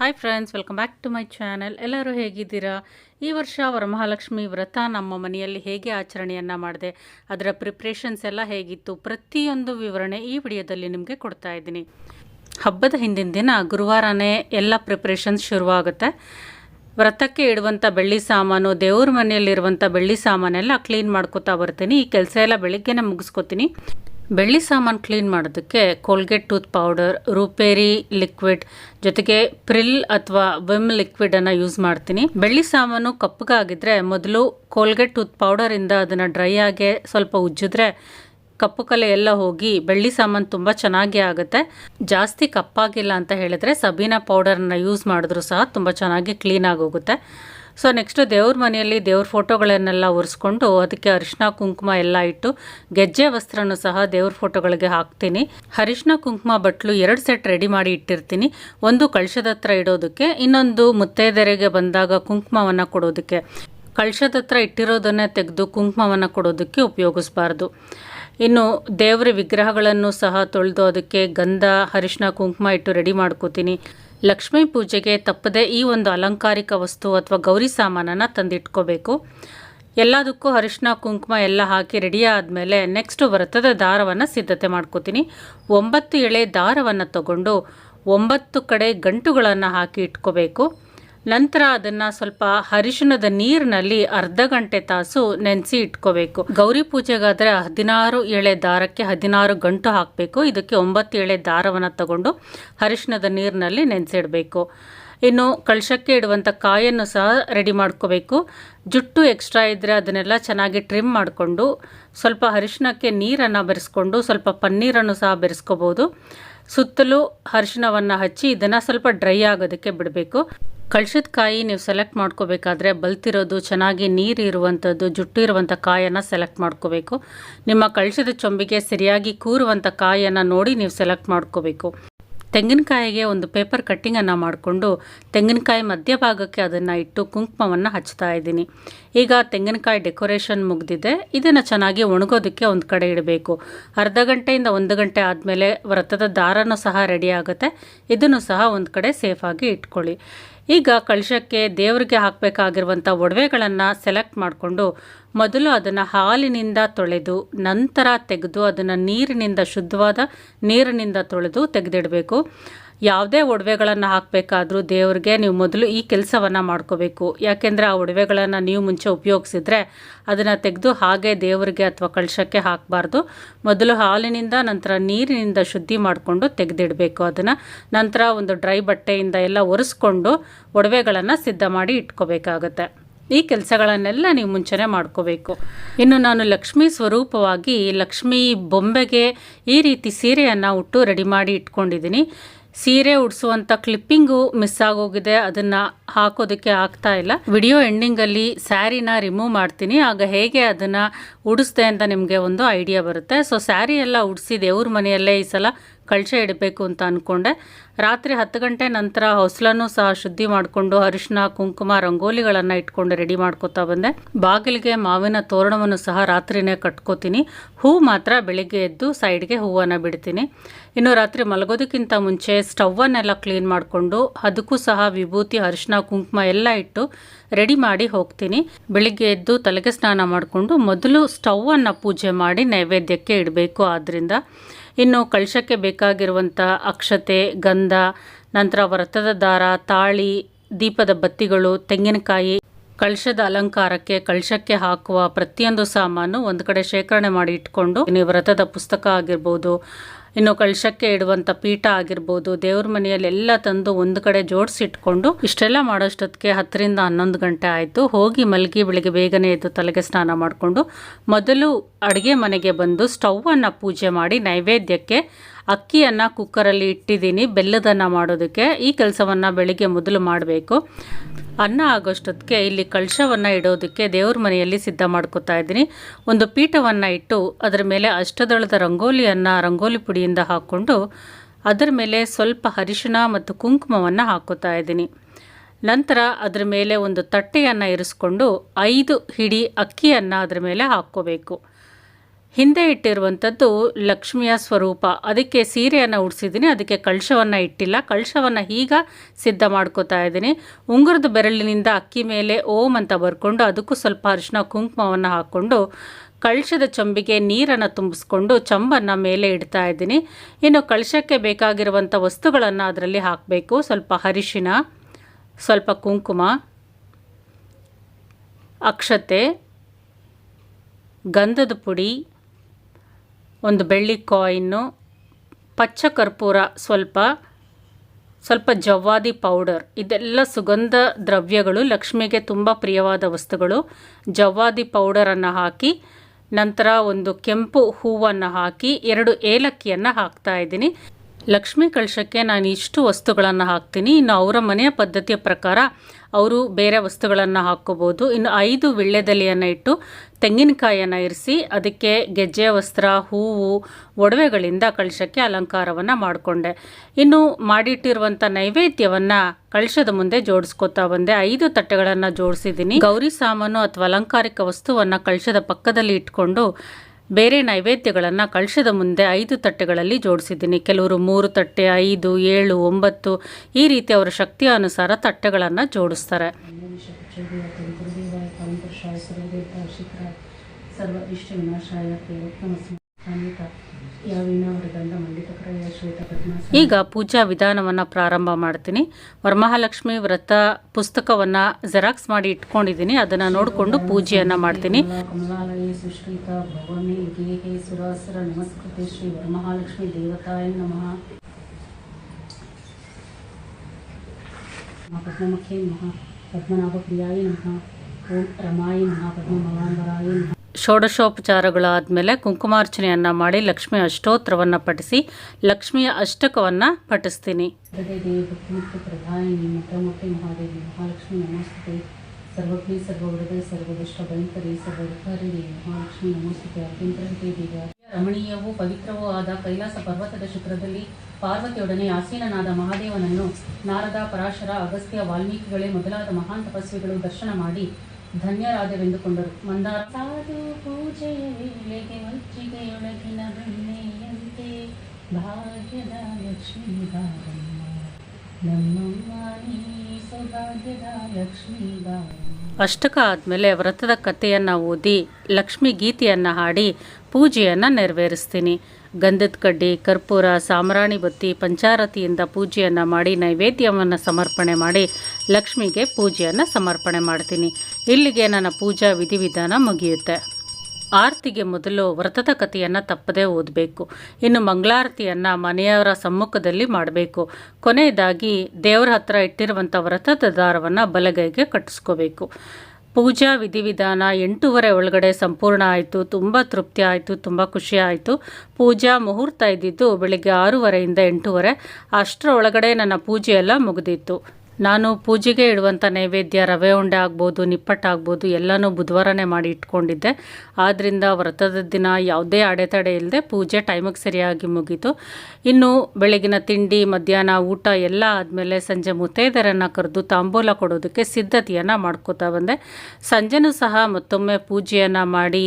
Hi friends welcome back to my channel ಎಲ್ಲರೂ ಹೇಗಿದ್ದೀರಾ? ಈ ವರ್ಷ ವರಮಹಾಲಕ್ಷ್ಮಿ ವ್ರತ ನಮ್ಮ ಮನೆಯಲ್ಲಿ ಹೇಗೆ ಆಚರಣೆಯನ್ನು ಮಾಡಿದೆ, ಅದರ ಪ್ರಿಪ್ರೇಷನ್ಸ್ ಎಲ್ಲ ಹೇಗಿತ್ತು ಪ್ರತಿಯೊಂದು ವಿವರಣೆ ಈ ವಿಡಿಯೋದಲ್ಲಿ ನಿಮಗೆ ಕೊಡ್ತಾ ಇದ್ದೀನಿ. ಹಬ್ಬದ ಹಿಂದಿನ ದಿನ ಗುರುವಾರನೇ ಎಲ್ಲ ಪ್ರಿಪ್ರೇಷನ್ಸ್ ಶುರುವಾಗುತ್ತೆ. ವ್ರತಕ್ಕೆ ಇಡುವಂಥ ಬೆಳ್ಳಿ ಸಾಮಾನು, ದೇವ್ರ ಮನೆಯಲ್ಲಿರುವಂಥ ಬೆಳ್ಳಿ ಸಾಮಾನೆಲ್ಲ ಕ್ಲೀನ್ ಮಾಡ್ಕೋತಾ ಬರ್ತೀನಿ. ಈ ಕೆಲಸ ಎಲ್ಲ ಬೆಳಿಗ್ಗೆನೇ ಮುಗಿಸ್ಕೊತೀನಿ. ಬೆಳ್ಳಿ ಸಾಮಾನು ಕ್ಲೀನ್ ಮಾಡೋದಕ್ಕೆ ಕೋಲ್ಗೇಟ್ ಟೂತ್ ಪೌಡರ್, ರೂಪೇರಿ ಲಿಕ್ವಿಡ್ ಜೊತೆಗೆ ಪ್ರಿಲ್ ಅಥವಾ ವಿಮ್ ಲಿಕ್ವಿಡನ್ನು ಯೂಸ್ ಮಾಡ್ತೀನಿ. ಬೆಳ್ಳಿ ಸಾಮಾನು ಕಪ್ಪಗಾಗಿದ್ರೆ ಮೊದಲು ಕೋಲ್ಗೇಟ್ ಟೂತ್ ಪೌಡರಿಂದ ಅದನ್ನು ಡ್ರೈ ಆಗಿ ಸ್ವಲ್ಪ ಉಜ್ಜಿದ್ರೆ ಕಪ್ಪು ಕಲೆ ಎಲ್ಲ ಹೋಗಿ ಬೆಳ್ಳಿ ಸಾಮಾನು ತುಂಬ ಚೆನ್ನಾಗಿ ಆಗುತ್ತೆ. ಜಾಸ್ತಿ ಕಪ್ಪಾಗಿಲ್ಲ ಅಂತ ಹೇಳಿದ್ರೆ ಸಬೀನಾ ಪೌಡರನ್ನು ಯೂಸ್ ಮಾಡಿದ್ರೂ ಸಹ ತುಂಬ ಚೆನ್ನಾಗಿ ಕ್ಲೀನ್ ಆಗೋಗುತ್ತೆ. ಸೊ ನೆಕ್ಸ್ಟು ದೇವ್ರ ಮನೆಯಲ್ಲಿ ದೇವ್ರ ಫೋಟೋಗಳನ್ನೆಲ್ಲ ಒರೆಸ್ಕೊಂಡು ಅದಕ್ಕೆ ಅರಿಶಿನ, ಕುಂಕುಮ ಎಲ್ಲ ಇಟ್ಟು ಗೆಜ್ಜೆ ವಸ್ತ್ರನೂ ಸಹ ದೇವ್ರ ಫೋಟೋಗಳಿಗೆ ಹಾಕ್ತೀನಿ. ಅರಿಶಿನ, ಕುಂಕುಮ ಬಟ್ಲು ಎರಡು ಸೆಟ್ ರೆಡಿ ಮಾಡಿ ಇಟ್ಟಿರ್ತೀನಿ. ಒಂದು ಕಳಶದ ಹತ್ರ ಇಡೋದಕ್ಕೆ, ಇನ್ನೊಂದು ಮುತ್ತೈದೆರೆಗೆ ಬಂದಾಗ ಕುಂಕುಮವನ್ನು ಕೊಡೋದಕ್ಕೆ. ಕಳಶದ ಹತ್ರ ಇಟ್ಟಿರೋದನ್ನೇ ತೆಗೆದು ಕುಂಕುಮವನ್ನು ಕೊಡೋದಕ್ಕೆ ಉಪಯೋಗಿಸ್ಬಾರ್ದು. ಇನ್ನು ದೇವರ ವಿಗ್ರಹಗಳನ್ನು ಸಹ ತೊಳೆದು ಅದಕ್ಕೆ ಗಂಧ, ಅರಿಶಿನ, ಕುಂಕುಮ ಇಟ್ಟು ರೆಡಿ ಮಾಡ್ಕೋತೀನಿ. ಲಕ್ಷ್ಮೀ ಪೂಜೆಗೆ ತಪ್ಪದೆ ಈ ಒಂದು ಅಲಂಕಾರಿಕ ವಸ್ತು ಅಥವಾ ಗೌರಿ ಸಾಮಾನನ್ನು ತಂದಿಟ್ಕೋಬೇಕು. ಎಲ್ಲದಕ್ಕೂ ಅರಿಶಿನ, ಕುಂಕುಮ ಎಲ್ಲ ಹಾಕಿ ರೆಡಿ ಆದಮೇಲೆ ನೆಕ್ಸ್ಟ್ ವ್ರತದ ದಾರವನ್ನು ಸಿದ್ಧತೆ ಮಾಡ್ಕೋತೀನಿ. ಒಂಬತ್ತು ಎಳೆ ದಾರವನ್ನು ತಗೊಂಡು ಒಂಬತ್ತು ಕಡೆ ಗಂಟುಗಳನ್ನು ಹಾಕಿ ಇಟ್ಕೋಬೇಕು. ನಂತರ ಅದನ್ನು ಸ್ವಲ್ಪ ಅರಿಶಿಣದ ನೀರಿನಲ್ಲಿ ಅರ್ಧ ಗಂಟೆ ತಾಸು ನೆನೆಸಿ ಇಟ್ಕೋಬೇಕು. ಗೌರಿ ಪೂಜೆಗಾದರೆ ಹದಿನಾರು ಎಳೆ ದಾರಕ್ಕೆ ಹದಿನಾರು ಗಂಟು ಹಾಕಬೇಕು. ಇದಕ್ಕೆ ಒಂಬತ್ತು ಎಳೆ ದಾರವನ್ನು ತಗೊಂಡು ಅರಿಶಿಣದ ನೀರಿನಲ್ಲಿ ನೆನೆಸಿಡಬೇಕು ಇನ್ನು ಕಳಶಕ್ಕೆ ಇಡುವಂಥ ಕಾಯನ್ನು ಸಹ ರೆಡಿ ಮಾಡ್ಕೋಬೇಕು. ಜುಟ್ಟು ಎಕ್ಸ್ಟ್ರಾ ಇದ್ದರೆ ಅದನ್ನೆಲ್ಲ ಚೆನ್ನಾಗಿ ಟ್ರಿಮ್ ಮಾಡಿಕೊಂಡು ಸ್ವಲ್ಪ ಅರಿಶಿಣಕ್ಕೆ ನೀರನ್ನು ಬೆರೆಸ್ಕೊಂಡು ಸ್ವಲ್ಪ ಪನ್ನೀರನ್ನು ಸಹ ಬೆರೆಸ್ಕೋಬೋದು. ಸುತ್ತಲೂ ಅರಿಶಿಣವನ್ನು ಹಚ್ಚಿ ಇದನ್ನು ಸ್ವಲ್ಪ ಡ್ರೈ ಆಗೋದಕ್ಕೆ ಬಿಡಬೇಕು. ಕಳ್ಸದ ಕಾಯಿ ನೀವು ಸೆಲೆಕ್ಟ್ ಮಾಡ್ಕೋಬೇಕಾದ್ರೆ ಬಲ್ತಿರೋದು, ಚೆನ್ನಾಗಿ ನೀರು ಇರುವಂಥದ್ದು ಜುಟ್ಟು ಇರುವಂಥ ಕಾಯನ್ನು ಸೆಲೆಕ್ಟ್ ಮಾಡ್ಕೋಬೇಕು. ನಿಮ್ಮ ಕಳ್ಸದ ಚೊಂಬಿಗೆ ಸರಿಯಾಗಿ ಕೂರುವಂಥ ಕಾಯನ್ನು ನೋಡಿ ನೀವು ಸೆಲೆಕ್ಟ್ ಮಾಡ್ಕೋಬೇಕು. ತೆಂಗಿನಕಾಯಿಗೆ ಒಂದು ಪೇಪರ್ ಕಟ್ಟಿಂಗನ್ನು ಮಾಡಿಕೊಂಡು ತೆಂಗಿನಕಾಯಿ ಮಧ್ಯಭಾಗಕ್ಕೆ ಅದನ್ನು ಇಟ್ಟು ಕುಂಕುಮವನ್ನು ಹಚ್ತಾ ಇದ್ದೀನಿ. ಈಗ ತೆಂಗಿನಕಾಯಿ ಡೆಕೋರೇಷನ್ ಮುಗಿದಿದೆ. ಇದನ್ನು ಚೆನ್ನಾಗಿ ಒಣಗೋದಕ್ಕೆ ಒಂದು ಕಡೆ ಇಡಬೇಕು. ಅರ್ಧ ಗಂಟೆಯಿಂದ ಒಂದು ಗಂಟೆ ಆದಮೇಲೆ ವ್ರತದ ದಾರನೂ ಸಹ ರೆಡಿ ಆಗುತ್ತೆ. ಇದನ್ನು ಸಹ ಒಂದು ಕಡೆ ಸೇಫಾಗಿ ಇಟ್ಕೊಳ್ಳಿ. ಈಗ ಕಳಶಕ್ಕೆ ದೇವರಿಗೆ ಹಾಕಬೇಕಾಗಿರುವಂಥ ಒಡವೆಗಳನ್ನು ಸೆಲೆಕ್ಟ್ ಮಾಡಿಕೊಂಡು ಮೊದಲು ಅದನ್ನು ಹಾಲಿನಿಂದ ತೊಳೆದು ನಂತರ ತೆಗೆದು ಅದನ್ನು ನೀರಿನಿಂದ ಶುದ್ಧವಾದ ನೀರಿನಿಂದ ತೊಳೆದು ತೆಗೆದಿಡಬೇಕು. ಯಾವುದೇ ಒಡವೆಗಳನ್ನು ಹಾಕಬೇಕಾದ್ರೂ ದೇವ್ರಿಗೆ ನೀವು ಮೊದಲು ಈ ಕೆಲಸವನ್ನು ಮಾಡ್ಕೋಬೇಕು. ಯಾಕೆಂದರೆ ಆ ಒಡವೆಗಳನ್ನು ನೀವು ಮುಂಚೆ ಉಪಯೋಗಿಸಿದ್ರೆ ಅದನ್ನು ತೆಗೆದು ಹಾಗೆ ದೇವರಿಗೆ ಅಥವಾ ಕಳಶಕ್ಕೆ ಹಾಕಬಾರ್ದು. ಮೊದಲು ಹಾಲಿನಿಂದ, ನಂತರ ನೀರಿನಿಂದ ಶುದ್ಧಿ ಮಾಡಿಕೊಂಡು ತೆಗೆದಿಡಬೇಕು. ಅದನ್ನು ನಂತರ ಒಂದು ಡ್ರೈ ಬಟ್ಟೆಯಿಂದ ಎಲ್ಲ ಒರೆಸ್ಕೊಂಡು ಒಡವೆಗಳನ್ನು ಸಿದ್ಧ ಮಾಡಿ ಇಟ್ಕೋಬೇಕಾಗತ್ತೆ. ಈ ಕೆಲಸಗಳನ್ನೆಲ್ಲ ನೀವು ಮುಂಚೆನೆ ಮಾಡ್ಕೋಬೇಕು. ಇನ್ನು ನಾನು ಲಕ್ಷ್ಮೀ ಸ್ವರೂಪವಾಗಿ ಲಕ್ಷ್ಮೀ ಬೊಂಬೆಗೆ ಈ ರೀತಿ ಸೀರೆಯನ್ನು ಉಟ್ಟು ರೆಡಿ ಮಾಡಿ ಇಟ್ಕೊಂಡಿದ್ದೀನಿ. ಸೀರೆ ಉಡಿಸುವಂಥ ಕ್ಲಿಪ್ಪಿಂಗು ಮಿಸ್ ಆಗೋಗಿದೆ. ಅದನ್ನು ಹಾಕೋದಕ್ಕೆ ಆಗ್ತಾ ಇಲ್ಲ. ವಿಡಿಯೋ ಎಂಡಿಂಗಲ್ಲಿ ಸ್ಯಾರಿನ ರಿಮೂವ್ ಮಾಡ್ತೀನಿ. ಆಗ ಹೇಗೆ ಅದನ್ನು ಉಡಿಸ್ದೆ ಅಂತ ನಿಮಗೆ ಒಂದು ಐಡಿಯಾ ಬರುತ್ತೆ. ಸೊ ಸ್ಯಾರಿ ಎಲ್ಲ ಉಡಿಸಿ ದೇವ್ರ ಮನೆಯಲ್ಲೇ ಈ ಸಲ ಕಳಶ ಇಡಬೇಕು ಅಂತ ಅಂದ್ಕೊಂಡೆ ರಾತ್ರಿ ಹತ್ತು ಗಂಟೆ ನಂತರ ಹೊಸಲನ್ನು ಸಹ ಶುದ್ಧಿ ಮಾಡಿಕೊಂಡು ಅರಿಶಿನ ಕುಂಕುಮ, ರಂಗೋಲಿಗಳನ್ನು ಇಟ್ಕೊಂಡು ರೆಡಿ ಮಾಡ್ಕೋತಾ ಬಂದೆ. ಬಾಗಿಲಿಗೆ ಮಾವಿನ ತೋರಣವನ್ನು ಸಹ ರಾತ್ರಿನೇ ಕಟ್ಕೋತೀನಿ. ಹೂ ಮಾತ್ರ ಬೆಳಿಗ್ಗೆ ಎದ್ದು ಸೈಡ್ಗೆ ಹೂವನ್ನು ಬಿಡ್ತೀನಿ. ಇನ್ನು ರಾತ್ರಿ ಮಲಗೋದಕ್ಕಿಂತ ಮುಂಚೆ ಸ್ಟವ್ವನ್ನೆಲ್ಲ ಕ್ಲೀನ್ ಮಾಡಿಕೊಂಡು ಅದಕ್ಕೂ ಸಹ ವಿಭೂತಿ ಅರಿಶಿನ ಕುಂಕುಮ ಎಲ್ಲ ಇಟ್ಟು ರೆಡಿ ಮಾಡಿ ಹೋಗ್ತೀನಿ. ಬೆಳಿಗ್ಗೆ ಎದ್ದು ತಲೆಗೆ ಸ್ನಾನ ಮಾಡಿಕೊಂಡು ಮೊದಲು ಸ್ಟವ್ವನ್ನು ಪೂಜೆ ಮಾಡಿ ನೈವೇದ್ಯಕ್ಕೆ ಇಡಬೇಕು ಆದ್ದರಿಂದ ಇನ್ನು ಕಳಶಕ್ಕೆ ಬೇಕಾಗಿರುವಂಥ ಅಕ್ಷತೆ, ಗಂಧ, ನಂತರ ವ್ರತದ ದಾರ, ತಾಳಿ, ದೀಪದ ಬತ್ತಿಗಳು, ತೆಂಗಿನಕಾಯಿ ಕಳಶದ ಅಲಂಕಾರಕ್ಕೆ ಕಳಶಕ್ಕೆ ಹಾಕುವ ಪ್ರತಿಯೊಂದು ಸಾಮಾನು ಒಂದು ಕಡೆ ಶೇಖರಣೆ ಮಾಡಿ ಇಟ್ಕೊಂಡು, ಇನ್ನು ವ್ರತದ ಪುಸ್ತಕ ಆಗಿರ್ಬೋದು ಇನ್ನು ಕಳಶಕ್ಕೆ ಇಡುವಂಥ ಪೀಠ ಆಗಿರ್ಬೋದು, ದೇವ್ರ ಮನೆಯಲ್ಲಿ ಎಲ್ಲ ತಂದು ಒಂದು ಕಡೆ ಜೋಡಿಸಿಟ್ಕೊಂಡು ಇಷ್ಟೆಲ್ಲ ಮಾಡೋಷ್ಟೊತ್ತಿಗೆ ಹತ್ತರಿಂದ ಹನ್ನೊಂದು ಗಂಟೆ ಆಯಿತು. ಹೋಗಿ ಮಲಗಿ ಬೆಳಿಗ್ಗೆ ಬೇಗನೆ ಎದ್ದು ತಲೆಗೆ ಸ್ನಾನ ಮಾಡಿಕೊಂಡು ಮೊದಲು ಅಡುಗೆ ಮನೆಗೆ ಬಂದು ಸ್ಟವ್ವನ್ನು ಪೂಜೆ ಮಾಡಿ ನೈವೇದ್ಯಕ್ಕೆ ಅಕ್ಕಿಯನ್ನು ಕುಕ್ಕರಲ್ಲಿ ಇಟ್ಟಿದ್ದೀನಿ, ಬೆಲ್ಲದನ್ನು ಮಾಡೋದಕ್ಕೆ. ಈ ಕೆಲಸವನ್ನು ಬೆಳಿಗ್ಗೆ ಮೊದಲು ಮಾಡಬೇಕು. ಅನ್ನ ಆಗೋಷ್ಟೊತ್ತಿಗೆ ಇಲ್ಲಿ ಕಳಶವನ್ನು ಇಡೋದಕ್ಕೆ ದೇವ್ರ ಮನೆಯಲ್ಲಿ ಸಿದ್ಧ ಮಾಡ್ಕೋತಾ ಇದ್ದೀನಿ. ಒಂದು ಪೀಠವನ್ನು ಇಟ್ಟು ಅದರ ಮೇಲೆ ಅಷ್ಟದಳದ ರಂಗೋಲಿಯನ್ನು ರಂಗೋಲಿ ಪುಡಿಯಿಂದ ಹಾಕ್ಕೊಂಡು ಅದರ ಮೇಲೆ ಸ್ವಲ್ಪ ಅರಿಶಿಣ ಮತ್ತು ಕುಂಕುಮವನ್ನು ಹಾಕೋತಾ ಇದ್ದೀನಿ. ನಂತರ ಅದರ ಮೇಲೆ ಒಂದು ತಟ್ಟೆಯನ್ನು ಇರಿಸ್ಕೊಂಡು ಐದು ಹಿಡಿ ಅಕ್ಕಿಯನ್ನು ಅದರ ಮೇಲೆ ಹಾಕ್ಕೋಬೇಕು. ಹಿಂದೆ ಇಟ್ಟಿರುವಂಥದ್ದು ಲಕ್ಷ್ಮಿಯ ಸ್ವರೂಪ. ಅದಕ್ಕೆ ಸೀರೆಯನ್ನು ಉಡಿಸಿದ್ದೀನಿ, ಅದಕ್ಕೆ ಕಳಶವನ್ನು ಇಟ್ಟಿಲ್ಲ. ಕಳಶವನ್ನು ಈಗ ಸಿದ್ಧ ಮಾಡ್ಕೋತಾ ಇದ್ದೀನಿ. ಉಂಗುರದ ಬೆರಳಿನಿಂದ ಅಕ್ಕಿ ಮೇಲೆ ಓಂ ಅಂತ ಬರ್ಕೊಂಡು ಅದಕ್ಕೂ ಸ್ವಲ್ಪ ಅರಿಶಿನ ಕುಂಕುಮವನ್ನು ಹಾಕ್ಕೊಂಡು ಕಳಶದ ಚಂಬಿಗೆ ನೀರನ್ನು ತುಂಬಿಸ್ಕೊಂಡು ಚಂಬನ್ನು ಮೇಲೆ ಇಡ್ತಾ ಇದ್ದೀನಿ. ಇನ್ನು ಕಳಶಕ್ಕೆ ಬೇಕಾಗಿರುವಂಥ ವಸ್ತುಗಳನ್ನು ಅದರಲ್ಲಿ ಹಾಕಬೇಕು. ಸ್ವಲ್ಪ ಅರಿಶಿನ ಸ್ವಲ್ಪ ಕುಂಕುಮ, ಅಕ್ಷತೆ, ಗಂಧದ ಪುಡಿ ಒಂದು ಬೆಳ್ಳಿ ಕಾಯಿನ್ನು ಪಚ್ಚ ಕರ್ಪೂರ ಸ್ವಲ್ಪ ಸ್ವಲ್ಪ ಜವ್ವಾದಿ ಪೌಡರ್ ಇದೆಲ್ಲ ಸುಗಂಧ ದ್ರವ್ಯಗಳು, ಲಕ್ಷ್ಮಿಗೆ ತುಂಬ ಪ್ರಿಯವಾದ ವಸ್ತುಗಳು. ಜವ್ವಾದಿ ಪೌಡರನ್ನು ಹಾಕಿ, ನಂತರ ಒಂದು ಕೆಂಪು ಹೂವನ್ನು ಹಾಕಿ, ಎರಡು ಏಲಕ್ಕಿಯನ್ನು ಹಾಕ್ತಾ ಇದ್ದೀನಿ. ಲಕ್ಷ್ಮಿ ಕಳಶಕ್ಕೆ ನಾನು ಇಷ್ಟು ವಸ್ತುಗಳನ್ನು ಹಾಕ್ತೀನಿ. ಇನ್ನು ಅವರ ಮನೆಯ ಪದ್ಧತಿಯ ಪ್ರಕಾರ, ಅವರು ಬೇರೆ ವಸ್ತುಗಳನ್ನು ಹಾಕ್ಕೋಬೋದು. ಇನ್ನು ಐದು ವಿಳ್ಳೆದೆಲೆಯನ್ನು ಇಟ್ಟು ತೆಂಗಿನಕಾಯಿಯನ್ನು ಇರಿಸಿ ಅದಕ್ಕೆ ಗೆಜ್ಜೆ, ವಸ್ತ್ರ, ಹೂವು, ಒಡವೆಗಳಿಂದ ಕಳಶಕ್ಕೆ ಅಲಂಕಾರವನ್ನು ಮಾಡಿಕೊಂಡೆ. ಇನ್ನು ಮಾಡಿಟ್ಟಿರುವಂಥ ನೈವೇದ್ಯವನ್ನು ಕಳಶದ ಮುಂದೆ ಜೋಡಿಸ್ಕೊತಾ ಬಂದೆ. ಐದು ತಟ್ಟೆಗಳನ್ನು ಜೋಡಿಸಿದ್ದೀನಿ. ಗೌರಿ ಸಾಮಾನು ಅಥವಾ ಅಲಂಕಾರಿಕ ವಸ್ತುವನ್ನು ಕಳಶದ ಪಕ್ಕದಲ್ಲಿ ಇಟ್ಕೊಂಡು ಬೇರೆ ನೈವೇದ್ಯಗಳನ್ನು ಕಳಶದ ಮುಂದೆ ಐದು ತಟ್ಟೆಗಳಲ್ಲಿ ಜೋಡಿಸಿದ್ದೀನಿ. ಕೆಲವರು ಮೂರು ತಟ್ಟೆ, ಐದು, ಏಳು, ಒಂಬತ್ತು ಈ ರೀತಿ ಅವರ ಶಕ್ತಿಯ ಅನುಸಾರ ತಟ್ಟೆಗಳನ್ನು ಜೋಡಿಸ್ತಾರೆ. ಸರ್ವ ಇಷ್ಟ ವಿನಾಶಾಯ ಈಗ ಪೂಜಾ ವಿಧಾನವನ್ನು ಪ್ರಾರಂಭ ಮಾಡ್ತೀನಿ. ವರಮಹಾಲಕ್ಷ್ಮಿ ವ್ರತ ಪುಸ್ತಕವನ್ನು ಜೆರಾಕ್ಸ್ ಮಾಡಿ ಇಟ್ಕೊಂಡಿದ್ದೀನಿ. ಅದನ್ನು ನೋಡಿಕೊಂಡು ಪೂಜೆಯನ್ನು ಮಾಡ್ತೀನಿ. ಕಮಲಾಲಯ ಸುಶ್ರೀತ ಭವನಿ ಗೇಹೆ ಸುರಾಸುರ ನಮಸ್ಕೃತೆ ಶ್ರೀ ವರಮಹಾಲಕ್ಷ್ಮಿ ದೇವತಾಯ ನಮಃ ಪದ್ಮಮುಖೇ ನಮಃ. ಪದ್ಮನಾಭಪ್ರಿಯಾಯ ನಮಃ. ಓಂ ರಮಾಯ ನಮಃ ಷೋಡಶೋಪಚಾರಗಳಾದಮೇಲೆ ಕುಂಕುಮಾರ್ಚನೆಯನ್ನು ಮಾಡಿ ಲಕ್ಷ್ಮಿ ಅಷ್ಟೋತ್ತರವನ್ನ ಪಠಿಸಿ ಲಕ್ಷ್ಮಿಯ ಅಷ್ಟಕವನ್ನು ಪಠಿಸ್ತೀನಿ. ಮಹಾಲಕ್ಷ್ಮಿ ನಮಸ್ತೆ ಸರ್ವಜ್ಞ ಸರ್ವವೃದ ಸರ್ವದುಷ್ಟ ಭಯಂಕರಿ ಸರ್ವರುಕಾರಿ ಮಹಾಲಕ್ಷ್ಮಿ ನಮಸ್ತೆ ಅಭ್ಯಂತರತೆ ದೇವ ರಮಣೀಯವೂ ಪವಿತ್ರವೂ ಆದ ಕೈಲಾಸ ಪರ್ವತದ ಶುಕ್ರದಲ್ಲಿ ಪಾರ್ವತಿಯೊಡನೆ ಆಸೀನನಾದ ಮಹಾದೇವನನ್ನು ನಾರದ ಪರಾಶರ ಅಗಸ್ತ್ಯ ವಾಲ್ಮೀಕಿಗಳೇ ಮೊದಲಾದ ಮಹಾನ್ ತಪಸ್ವಿಗಳು ದರ್ಶನ ಮಾಡಿ ಧನ್ಯರಾದವೆಂದುಕೊಂಡರು. ಮಂದಾರ ಸಾಧು ಪೂಜೆಯ ವೇಳೆಗೆ ವಜ್ಜಿಗೆಯೊಳಗಿನ ಬೆಣ್ಣೆಯಂತೆ ಭಾಗ್ಯದ ಲಕ್ಷ್ಮೀ ಬಾರಮ್ಮ ನಮ್ಮಮ್ಮ ನೀ ಸೌಭಾಗ್ಯದ ಲಕ್ಷ್ಮೀ ಬಾರಮ್ಮ ಅಷ್ಟಕ ಆದಮೇಲೆ ವ್ರತದ ಕಥೆಯನ್ನು ಓದಿ ಲಕ್ಷ್ಮಿ ಗೀತೆಯನ್ನು ಹಾಡಿ ಪೂಜೆಯನ್ನು ನೆರವೇರಿಸ್ತೀನಿ. ಗಂಧದ ಕಡ್ಡಿ, ಕರ್ಪೂರ ಸಾಮ್ರಾಣಿ ಬತ್ತಿ, ಪಂಚಾರತಿಯಿಂದ ಪೂಜೆಯನ್ನು ಮಾಡಿ, ನೈವೇದ್ಯವನ್ನು ಸಮರ್ಪಣೆ ಮಾಡಿ, ಲಕ್ಷ್ಮಿಗೆ ಪೂಜೆಯನ್ನು ಸಮರ್ಪಣೆ ಮಾಡ್ತೀನಿ. ಇಲ್ಲಿಗೆ ನನ್ನ ಪೂಜಾ ವಿಧಿವಿಧಾನ ಮುಗಿಯುತ್ತೆ. ಆರತಿಗೆ ಮೊದಲು ವ್ರತದ ಕಥೆಯನ್ನು ತಪ್ಪದೇ ಓದಬೇಕು. ಇನ್ನು ಮಂಗಳಾರತಿಯನ್ನು ಮನೆಯವರ ಸಮ್ಮುಖದಲ್ಲಿ ಮಾಡಬೇಕು. ಕೊನೆಯದಾಗಿ ದೇವರ ಹತ್ರ ಇಟ್ಟಿರುವಂಥ ವ್ರತದ ದಾರವನ್ನು ಬಲಗೈಗೆ ಕಟ್ಟಿಸ್ಕೋಬೇಕು. ಪೂಜಾ ವಿಧಿವಿಧಾನ ಎಂಟೂವರೆ ಒಳಗಡೆ ಸಂಪೂರ್ಣ ಆಯಿತು, ತುಂಬ ತೃಪ್ತಿ ಆಯಿತು, ತುಂಬ ಖುಷಿ ಆಯಿತು. ಪೂಜಾ ಮುಹೂರ್ತ ಇದ್ದಿದ್ದು ಬೆಳಿಗ್ಗೆ ಆರೂವರೆಯಿಂದ ಎಂಟೂವರೆ. ಅಷ್ಟರ ಒಳಗಡೆ ನನ್ನ ಪೂಜೆ ಎಲ್ಲ ಮುಗಿದಿತ್ತು. ನಾನು ಪೂಜೆಗೆ ಇಡುವಂಥ ನೈವೇದ್ಯ, ರವೆ ಉಂಡೆ ಆಗ್ಬೋದು ನಿಪ್ಪಟ್ಟಾಗ್ಬೋದು ಎಲ್ಲನೂ ಬುಧವಾರನೇ ಮಾಡಿ ಇಟ್ಕೊಂಡಿದ್ದೆ. ಆದ್ದರಿಂದ ವ್ರತದ ದಿನ ಯಾವುದೇ ಅಡೆತಡೆ ಇಲ್ಲದೆ ಪೂಜೆ ಟೈಮಿಗೆ ಸರಿಯಾಗಿ ಮುಗೀತು. ಇನ್ನು ಬೆಳಗಿನ ತಿಂಡಿ, ಮಧ್ಯಾಹ್ನ ಊಟ ಎಲ್ಲ ಆದಮೇಲೆ ಸಂಜೆ ಮುತ್ತೈದರನ್ನು ಕರೆದು ತಾಂಬೂಲ ಕೊಡೋದಕ್ಕೆ ಸಿದ್ಧತೆಯನ್ನು ಮಾಡ್ಕೋತಾ ಬಂದೆ. ಸಂಜೆನೂ ಸಹ ಮತ್ತೊಮ್ಮೆ ಪೂಜೆಯನ್ನು ಮಾಡಿ,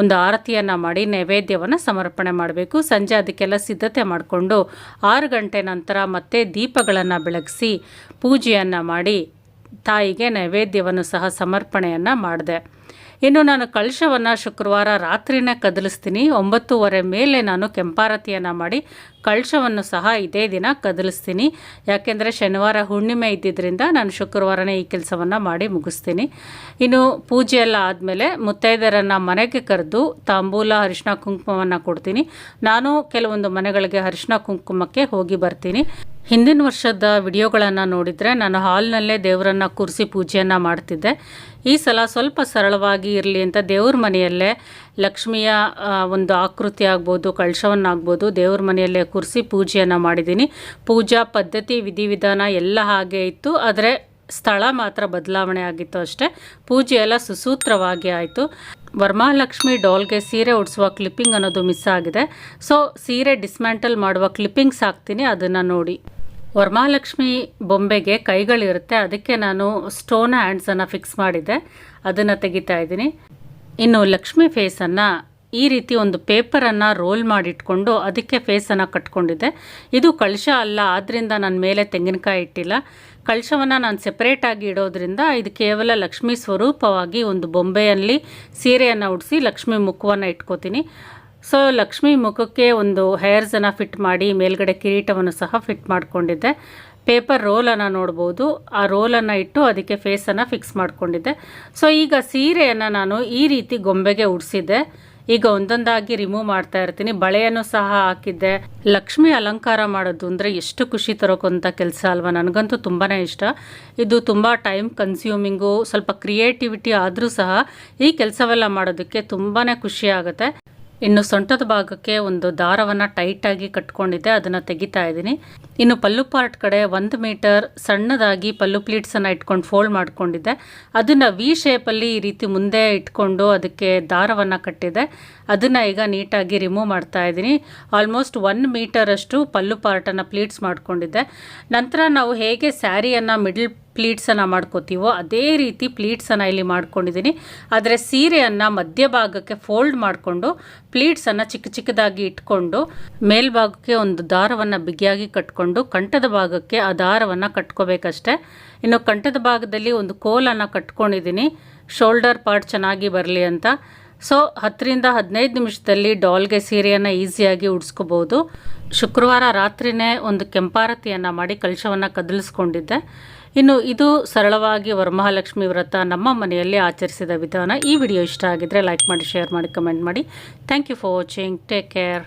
ಒಂದು ಆರತಿಯನ್ನು ಮಾಡಿ ನೈವೇದ್ಯವನ್ನು ಸಮರ್ಪಣೆ ಮಾಡಬೇಕು. ಸಂಜೆ ಅದಕ್ಕೆಲ್ಲ ಸಿದ್ಧತೆ ಮಾಡಿಕೊಂಡು ಆರು ಗಂಟೆ ನಂತರ ಮತ್ತೆ ದೀಪಗಳನ್ನು ಬೆಳಗಿಸಿ ಪೂಜೆಯನ್ನು ಮಾಡಿ ತಾಯಿಗೆ ನೈವೇದ್ಯವನ್ನು ಸಹ ಸಮರ್ಪಣೆಯನ್ನು ಮಾಡಿದೆ. ಇನ್ನು ನಾನು ಕಳಶವನ್ನು ಶುಕ್ರವಾರ ರಾತ್ರಿನೇ ಕದಲಿಸ್ತೀನಿ. ಒಂಬತ್ತುವರೆ ಮೇಲೆ ನಾನು ಕೆಂಪಾರತಿಯನ್ನು ಮಾಡಿ ಕಳಶವನ್ನು ಸಹ ಇದೇ ದಿನ ಕದಲಿಸ್ತೀನಿ. ಯಾಕೆಂದರೆ ಶನಿವಾರ ಹುಣ್ಣಿಮೆ ಇದ್ದಿದ್ದರಿಂದ ನಾನು ಶುಕ್ರವಾರನೇ ಈ ಕೆಲಸವನ್ನು ಮಾಡಿ ಮುಗಿಸ್ತೀನಿ. ಇನ್ನು ಪೂಜೆ ಎಲ್ಲ ಆದಮೇಲೆ ಮುತ್ತೈದರನ್ನು ಮನೆಗೆ ಕರೆದು ತಾಂಬೂಲ ಅರಿಶಿನ ಕುಂಕುಮವನ್ನು ಕೊಡ್ತೀನಿ. ನಾನು ಕೆಲವೊಂದು ಮನೆಗಳಿಗೆ ಅರಿಶಿನ ಕುಂಕುಮಕ್ಕೆ ಹೋಗಿ ಬರ್ತೀನಿ. ಹಿಂದಿನ ವರ್ಷದ ವಿಡಿಯೋಗಳನ್ನು ನೋಡಿದರೆ ನಾನು ಹಾಲ್ನಲ್ಲೇ ದೇವರನ್ನು ಕೂರಿಸಿ ಪೂಜೆಯನ್ನು ಮಾಡ್ತಿದ್ದೆ. ಈ ಸಲ ಸ್ವಲ್ಪ ಸರಳವಾಗಿ ಇರಲಿ ಅಂತ ದೇವ್ರ ಮನೆಯಲ್ಲೇ ಲಕ್ಷ್ಮಿಯ ಒಂದು ಆಕೃತಿ ಆಗ್ಬೋದು, ಕಳಶವನ್ನಾಗ್ಬೋದು ದೇವ್ರ ಮನೆಯಲ್ಲೇ ಕೂರಿಸಿ ಪೂಜೆಯನ್ನು ಮಾಡಿದ್ದೀನಿ. ಪೂಜಾ ಪದ್ಧತಿ, ವಿಧಿವಿಧಾನ ಎಲ್ಲ ಹಾಗೆ ಇತ್ತು, ಆದರೆ ಸ್ಥಳ ಮಾತ್ರ ಬದಲಾವಣೆ ಆಗಿತ್ತು ಅಷ್ಟೇ. ಪೂಜೆ ಎಲ್ಲ ಸುಸೂತ್ರವಾಗಿ ಆಯಿತು. ವರ್ಮಾಲಕ್ಷ್ಮಿ ಡಾಲ್ಗೆ ಸೀರೆ ಉಡಿಸುವ ಕ್ಲಿಪ್ಪಿಂಗ್ ಅನ್ನೋದು ಮಿಸ್ ಆಗಿದೆ. ಸೊ, ಸೀರೆ ಡಿಸ್ಮ್ಯಾಂಟಲ್ ಮಾಡುವ ಕ್ಲಿಪ್ಪಿಂಗ್ಸ್ ಹಾಕ್ತೀನಿ, ಅದನ್ನು ನೋಡಿ. ವರಮಹಾಲಕ್ಷ್ಮಿ ಬೊಂಬೆಗೆ ಕೈಗಳಿರುತ್ತೆ. ಅದಕ್ಕೆ ನಾನು ಸ್ಟೋನ್ ಹ್ಯಾಂಡ್ಸನ್ನು ಫಿಕ್ಸ್ ಮಾಡಿದ್ದೆ. ಅದನ್ನು ತೆಗಿತಾ ಇದ್ದೀನಿ. ಇನ್ನು ಲಕ್ಷ್ಮಿ ಫೇಸನ್ನು ಈ ರೀತಿ ಒಂದು ಪೇಪರನ್ನು ರೋಲ್ ಮಾಡಿಟ್ಕೊಂಡು ಅದಕ್ಕೆ ಫೇಸನ್ನು ಕಟ್ಕೊಂಡಿದ್ದೆ. ಇದು ಕಳಶ ಅಲ್ಲ ಆದ್ದರಿಂದ ನನ್ನ ಮೇಲೆ ತೆಂಗಿನಕಾಯಿ ಇಟ್ಟಿಲ್ಲ. ಕಳಶವನ್ನು ನಾನು ಸೆಪ್ರೇಟಾಗಿ ಇಡೋದ್ರಿಂದ ಇದು ಕೇವಲ ಲಕ್ಷ್ಮಿ ಸ್ವರೂಪವಾಗಿ ಒಂದು ಬೊಂಬೆಯಲ್ಲಿ ಸೀರೆಯನ್ನು ಉಡಿಸಿ ಲಕ್ಷ್ಮಿ ಮುಖವನ್ನು ಇಟ್ಕೋತೀನಿ. ಸೊ ಲಕ್ಷ್ಮಿ ಮುಖಕ್ಕೆ ಒಂದು ಹೇರ್ಸನ್ನು ಫಿಟ್ ಮಾಡಿ ಮೇಲ್ಗಡೆ ಕಿರೀಟವನ್ನು ಸಹ ಫಿಟ್ ಮಾಡಿಕೊಂಡಿದ್ದೆ. ಪೇಪರ್ ರೋಲನ್ನು ನೋಡ್ಬೋದು. ಆ ರೋಲನ್ನು ಇಟ್ಟು ಅದಕ್ಕೆ ಫೇಸನ್ನು ಫಿಕ್ಸ್ ಮಾಡಿಕೊಂಡಿದ್ದೆ. ಸೊ ಈಗ ಸೀರೆಯನ್ನು ನಾನು ಈ ರೀತಿ ಗೊಂಬೆಗೆ ಉಡಿಸಿದ್ದೆ. ಈಗ ಒಂದೊಂದಾಗಿ ರಿಮೂವ್ ಮಾಡ್ತಾ ಇರ್ತೀನಿ. ಬಳೆಯನ್ನು ಸಹ ಹಾಕಿದ್ದೆ. ಲಕ್ಷ್ಮಿ ಅಲಂಕಾರ ಮಾಡೋದು ಅಂದರೆ ಎಷ್ಟು ಖುಷಿ ತರೋಕ್ಕಂಥ ಕೆಲಸ ಅಲ್ವಾ? ನನಗಂತೂ ತುಂಬಾ ಇಷ್ಟ. ಇದು ತುಂಬ ಟೈಮ್ ಕನ್ಸ್ಯೂಮಿಂಗು ಸ್ವಲ್ಪ ಕ್ರಿಯೇಟಿವಿಟಿ ಆದರೂ ಸಹ ಈ ಕೆಲಸವೆಲ್ಲ ಮಾಡೋದಕ್ಕೆ ತುಂಬಾ ಖುಷಿ ಆಗುತ್ತೆ. ಇನ್ನು ಸೊಂಟದ ಭಾಗಕ್ಕೆ ಒಂದು ದಾರವನ್ನು ಟೈಟಾಗಿ ಕಟ್ಕೊಂಡಿದ್ದೆ, ಅದನ್ನು ತೆಗಿತಾ ಇದ್ದೀನಿ. ಇನ್ನು ಪಲ್ಲು ಪಾರ್ಟ್ ಕಡೆ ಒಂದು ಮೀಟರ್ ಸಣ್ಣದಾಗಿ ಪಲ್ಲು ಪ್ಲೀಟ್ಸನ್ನು ಇಟ್ಕೊಂಡು ಫೋಲ್ಡ್ ಮಾಡ್ಕೊಂಡಿದ್ದೆ. ಅದನ್ನು ವಿ ಶೇಪಲ್ಲಿ ಈ ರೀತಿ ಮುಂದೆ ಇಟ್ಕೊಂಡು ಅದಕ್ಕೆ ದಾರವನ್ನು ಕಟ್ಟಿದೆ. ಅದನ್ನು ಈಗ ನೀಟಾಗಿ ರಿಮೂವ್ ಮಾಡ್ತಾ ಇದ್ದೀನಿ. ಆಲ್ಮೋಸ್ಟ್ ಒನ್ ಮೀಟರಷ್ಟು ಪಲ್ಲು ಪಾರ್ಟನ್ನು ಪ್ಲೀಟ್ಸ್ ಮಾಡ್ಕೊಂಡಿದ್ದೆ. ನಂತರ ನಾವು ಹೇಗೆ ಸ್ಯಾರಿಯನ್ನು ಮಿಡ್ಲ್ ಪ್ಲೀಟ್ಸನ್ನು ಮಾಡ್ಕೋತೀವೋ ಅದೇ ರೀತಿ ಪ್ಲೀಟ್ಸನ್ನು ಇಲ್ಲಿ ಮಾಡ್ಕೊಂಡಿದ್ದೀನಿ. ಆದರೆ ಸೀರೆಯನ್ನು ಮಧ್ಯಭಾಗಕ್ಕೆ ಫೋಲ್ಡ್ ಮಾಡಿಕೊಂಡು ಪ್ಲೀಟ್ಸನ್ನು ಚಿಕ್ಕ ಚಿಕ್ಕದಾಗಿ ಇಟ್ಕೊಂಡು ಮೇಲ್ಭಾಗಕ್ಕೆ ಒಂದು ದಾರವನ್ನು ಬಿಗಿಯಾಗಿ ಕಟ್ಕೊಂಡು ಕಂಠದ ಭಾಗಕ್ಕೆ ಆ ದಾರವನ್ನು ಕಟ್ಕೋಬೇಕಷ್ಟೆ. ಇನ್ನು ಕಂಠದ ಭಾಗದಲ್ಲಿ ಒಂದು ಕೋಲನ್ನು ಕಟ್ಕೊಂಡಿದ್ದೀನಿ. ಶೋಲ್ಡರ್ ಪಾರ್ಟ್ ಚೆನ್ನಾಗಿ ಬರಲಿ ಅಂತ. ಸೊ, ಹತ್ತರಿಂದ ಹದಿನೈದು ನಿಮಿಷದಲ್ಲಿ ಡಾಲ್ಗೆ ಸೀರೆಯನ್ನು ಈಸಿಯಾಗಿ ಉಡ್ಸ್ಕೋಬೋದು. ಶುಕ್ರವಾರ ರಾತ್ರಿನೇ ಒಂದು ಕೆಂಪಾರತಿಯನ್ನು ಮಾಡಿ ಕಲಶವನ್ನು ಕದಲಿಸ್ಕೊಂಡಿದ್ದೆ. ಇನ್ನು ಇದು ಸರಳವಾಗಿ ವರಮಹಾಲಕ್ಷ್ಮಿ ವ್ರತ ನಮ್ಮ ಮನೆಯಲ್ಲಿ ಆಚರಿಸಿದ ವಿಧಾನ. ಈ ವಿಡಿಯೋ ಇಷ್ಟ ಆಗಿದ್ರೆ ಲೈಕ್ ಮಾಡಿ ಶೇರ್ ಮಾಡಿ ಕಮೆಂಟ್ ಮಾಡಿ. Thank you for watching take care